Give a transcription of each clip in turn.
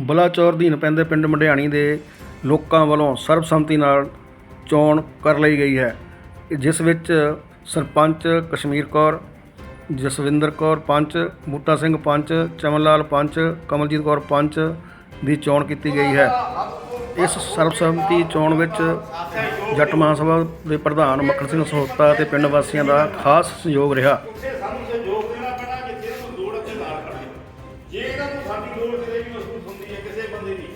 ਬਲਾਚੌਰ ਅਧੀਨ ਪੈਂਦੇ ਪਿੰਡ ਮੰਡਿਆਣੀ ਦੇ ਲੋਕਾਂ ਵੱਲੋਂ ਸਰਬਸੰਮਤੀ ਨਾਲ ਚੋਣ ਕਰ ਲਈ ਗਈ ਹੈ। ਜਿਸ ਵਿੱਚ ਸਰਪੰਚ ਕਸ਼ਮੀਰ ਕੌਰ, ਜਸਵਿੰਦਰ ਕੌਰ ਪੰਚ, ਬੂਟਾ ਸਿੰਘ ਪੰਚ ਚਮਨ ਲਾਲ ਪੰਚ, ਕਮਲਜੀਤ ਕੌਰ ਪੰਚ ਦੀ ਚੋਣ ਕੀਤੀ ਗਈ ਹੈ। ਇਸ ਸਰਬਸੰਮਤੀ ਚੋਣ ਵਿੱਚ ਜੱਟ ਮਹਾਸਭਾ ਦੇ ਪ੍ਰਧਾਨ ਮੱਖਣ ਸਿੰਘ ਸਹੋਤਾ ਅਤੇ ਪਿੰਡ ਵਾਸੀਆਂ ਦਾ ਖਾਸ ਸਹਿਯੋਗ ਰਿਹਾ। ਜੇ ਇਹਨਾਂ ਨੂੰ ਸਾਡੀ ਲੋੜ ਕਿਤੇ ਵੀ ਮਹਿਸੂਸ ਹੁੰਦੀ ਹੈ ਕਿਸੇ ਬੰਦੇ ਦੀ,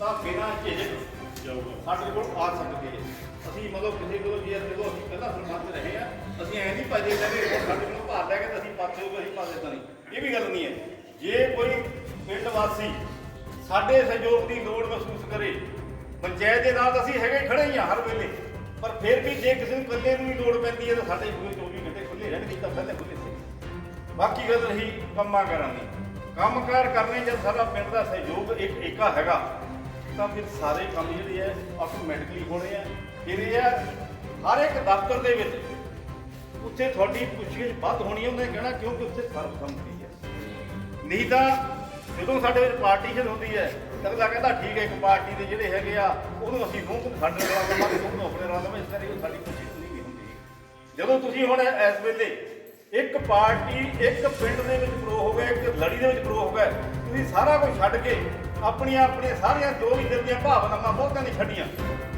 ਤਾਂ ਬਿਨਾਂ ਝਿਜਕ ਜਾਊਗਾ। ਸਾਡੇ ਕੋਲ ਆ ਸਕਦੇ ਹੈ ਅਸੀਂ ਮਤਲਬ ਕਿਸੇ ਕੋਲ ਜੇ ਜਦੋਂ ਅਸੀਂ ਪਹਿਲਾਂ ਸਰਪੰਚ ਰਹੇ ਆ, ਅਸੀਂ ਐਂ ਨਹੀਂ ਭਜੇ ਜਾਂਦੇ ਸਾਡੇ ਕੋਲ ਭਾਰ ਲੈ ਕੇ ਤਾਂ ਅਸੀਂ ਪਾਸੇ ਹੋ ਅਸੀਂ ਪਾਸੇ ਤਾਂ ਨਹੀਂ। ਇਹ ਵੀ ਗੱਲ ਨਹੀਂ ਹੈ। ਜੇ ਕੋਈ ਪਿੰਡ ਵਾਸੀ ਸਾਡੇ ਸਹਿਯੋਗ ਦੀ ਲੋੜ ਮਹਿਸੂਸ ਕਰੇ, ਪੰਚਾਇਤ ਦੇ ਨਾਲ ਤਾਂ ਅਸੀਂ ਹੈਗੇ ਖੜੇ ਹੀ ਆ ਹਰ ਵੇਲੇ, ਪਰ ਫਿਰ ਵੀ ਜੇ ਕਿਸੇ ਨੂੰ ਇਕੱਲੇ ਨੂੰ ਵੀ ਲੋੜ ਪੈਂਦੀ ਹੈ ਤਾਂ ਸਾਡੇ ਕੋਲ 24 ਘੰਟੇ ਖੁੱਲੇ ਰਹਿਣਗੇ ਤਾਂ ਪਹਿਲੇ ਖੁੱਲੇ ਸੀ। ਬਾਕੀ ਗੱਲ ਰਹੀ ਕੰਮਾਂ ਕਰਾਂ ਦੀ। ਕੰਮਕਾਰ ਕਰਨੇ ਜਦ ਸਾਡਾ ਪਿੰਡ ਦਾ ਸਹਿਯੋਗ ਇੱਕ ਏਕਾ ਹੈਗਾ, ਤਾਂ ਫਿਰ ਸਾਰੇ ਕੰਮ ਜਿਹੜੇ ਹੈ ਆਟੋਮੈਟਿਕਲੀ ਹੋਣੇ ਆ। ਫਿਰ ਇਹ ਹੈ ਹਰ ਇੱਕ ਦਫ਼ਤਰ ਦੇ ਵਿੱਚ ਉੱਥੇ ਤੁਹਾਡੀ ਪੁੱਛਗਿੱਛ ਵੱਧ ਹੋਣੀ ਹੈ ਉਹਨੇ ਕਹਿਣਾ ਕਿਉਂਕਿ ਉੱਥੇ ਸਰਬਸੰਮਤੀ ਹੈ ਨਹੀਂ ਤਾਂ ਜਦੋਂ ਸਾਡੇ ਵਿੱਚ ਪਾਰਟੀਸ਼ਨ ਹੁੰਦੀ ਹੈ ਤਾਂ ਅਗਲਾ ਕਹਿੰਦਾ ਠੀਕ ਹੈ ਇੱਕ ਪਾਰਟੀ ਦੇ ਜਿਹੜੇ ਹੈਗੇ ਆ, ਉਹਨੂੰ ਅਸੀਂ ਮੂੰਹ ਸਾਡੇ ਨਾਲ ਦਵਾਂਗੇ ਉਹਨੂੰ ਆਪਣੇ ਨਾਲ ਦਵਾਂਗੇ ਇਸ ਕਰਕੇ ਸਾਡੀ ਕੋਸ਼ਿਸ਼ ਨਹੀਂ ਹੁੰਦੀ। ਜਦੋਂ ਤੁਸੀਂ ਹੁਣ ਇਸ ਵੇਲੇ ਇੱਕ ਪਾਰਟੀ ਇੱਕ ਪਿੰਡ ਦੇ ਵਿੱਚ ਪ੍ਰੋ ਹੋ ਲੜੀ ਦੇ ਵਿੱਚ ਪ੍ਰੋ ਹੈ ਤੁਸੀਂ ਸਾਰਾ ਕੁਝ ਛੱਡ ਕੇ ਆਪਣੀਆਂ ਆਪਣੀਆਂ ਸਾਰੀਆਂ ਜੋ ਵੀ ਦਿਲ ਦੀਆਂ ਭਾਵਨਾਵਾਂ ਬਹੁਤਾਂ ਨਹੀਂ ਛੱਡੀਆਂ।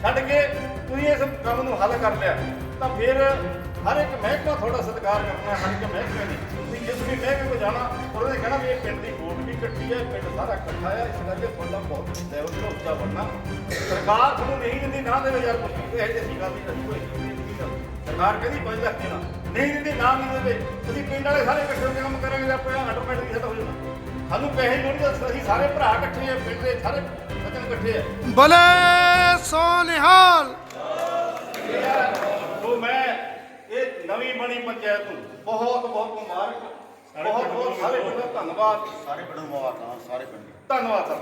ਛੱਡ ਕੇ ਤੁਸੀਂ ਇਸ ਕੰਮ ਨੂੰ ਹੱਲ ਕਰ ਲਿਆ। ਤਾਂ ਫਿਰ ਹਰ ਇੱਕ ਮਹਿਕਮਾ ਤੁਹਾਡਾ ਸਤਿਕਾਰ ਕਰਨਾ, ਹਰ ਇੱਕ ਮਹਿਕਮੇ ਨੇ ਤੁਸੀਂ ਜਿਸ ਵੀ ਮਹਿਕਮੇ ਕੋ ਜਾਣਾ ਉਹਨੇ ਕਹਿਣਾ ਵੀ ਇਹ ਪਿੰਡ ਦੀ ਵੋਟ ਵੀ ਇਕੱਠੀ ਹੈ, ਪਿੰਡ ਸਾਰਾ ਇਕੱਠਾ ਹੈ। ਇਸ ਕਰਕੇ ਤੁਹਾਡਾ ਬਹੁਤ ਲੈਵਲ ਤੇ ਉੱਚਾ ਬਣਨਾ। ਸਰਕਾਰ ਤੁਹਾਨੂੰ ਨਹੀਂ ਦਿੰਦੀ, ਨਾ ਦੇਵੇ ਯਾਰ ਕੁਝ ਇਹ ਜਿਹੀ ਅਸੀਂ ਗੱਲ ਨਹੀਂ ਅਸੀਂ ਕੋਈ। ਸਰਕਾਰ ਕਹਿੰਦੀ 5 ਲੱਖ ਦੇਣਾ। ਨਹੀਂ ਦਿੰਦੀ ਨਾ ਨਹੀਂ ਦੇਵੇ ਤੁਸੀਂ ਪਿੰਡ ਵਾਲੇ ਸਾਰੇ ਇਕੱਠੇ ਹੋ ਕੇ ਕੰਮ ਕਰਾਂਗੇ ਤਾਂ ਆਪਣਾ ਆਟੋਮੈਟਿਕਲੀ ਸੈੱਟ ਹੋ ਜਾਣਾ ਸਾਨੂੰ ਪੈਸੇ ਨਹੀਂ ਲੋੜ ਅਸੀਂ ਸਾਰੇ ਭਰਾ ਇਕੱਠੇ ਆ ਪਿੰਡ ਦੇ ਸਾਰੇ ਸੱਜਣ ਇਕੱਠੇ ਆ। ਬਲੇ ਸੋ ਨਿਹਾਲ ਸੋ ਮੈਂ ਇਹ ਨਵੀਂ ਬਣੀ ਪੰਚਾਇਤ ਨੂੰ ਬਹੁਤ ਬਹੁਤ ਮੁਬਾਰਕ। ਬਹੁਤ ਬਹੁਤ ਸਾਰੇ ਪਿੰਡ ਦਾ ਧੰਨਵਾਦ। ਸਾਰੇ ਪਿੰਡ ਨੂੰ ਮੁਬਾਰਕਾਂ ਸਾਰੇ ਪਿੰਡ। ਧੰਨਵਾਦ ਸਰ।